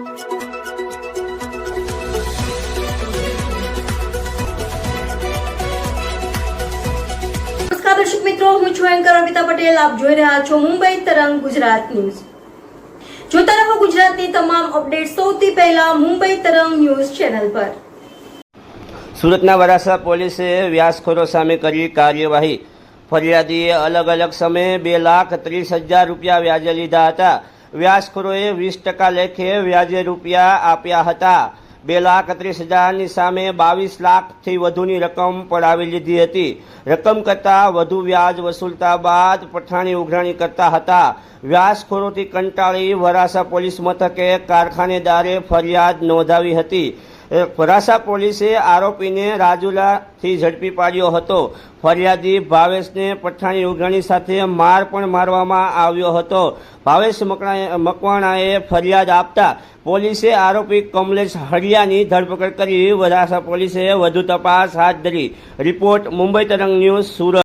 દર્શક મિત્રો, હું છું એન્કર અમિતા પટેલ. આપ જોઈ રહ્યા છો મુંબઈ તરંગ ગુજરાત ન્યૂઝ. જોતા રહો ગુજરાતની તમામ અપડેટ સૌથી પહેલા મુંબઈ તરંગ ન્યૂઝ ચેનલ પર. સુરતના વરાસા પોલીસે વ્યાસખોરો સામે કરી કાર્યવાહી. ફરિયાદીએ અલગ અલગ સમયે બે લાખ ત્રીસ હજાર રૂપિયા વ્યાજે લીધા હતા. વ્યાસખોરોએ વીસ ટકા લેખે વ્યાજે રૂપિયા આપ્યા હતા. બે લાખ ત્રીસ હજારની સામે બાવીસ લાખથી વધુની રકમ પડાવી લીધી હતી. રકમ કરતાં વધુ વ્યાજ વસૂલતા બાદ પઠાણી ઉઘરાણી કરતા હતા. વ્યાસખોરોથી કંટાળી વરાસા પોલીસ મથકે કારખાનેદારે ફરિયાદ નોંધાવી હતી. એ વરાછા પોલીસે આરોપીને રાજુલાથી ઝડપી પાડ્યો હતો. ફરિયાદી ભાવેશને પઠાણી ઉઘાણી સાથે માર પણ મારવામાં આવ્યો હતો. ભાવેશ મકવાણાએ ફરિયાદ આપતા પોલીસે આરોપી કમલેશ હરિયાની ધરપકડ કરી વરાસા પોલીસે વધુ તપાસ હાથ ધરી. રિપોર્ટ મુંબઈ તરંગ ન્યૂઝ, સુરત.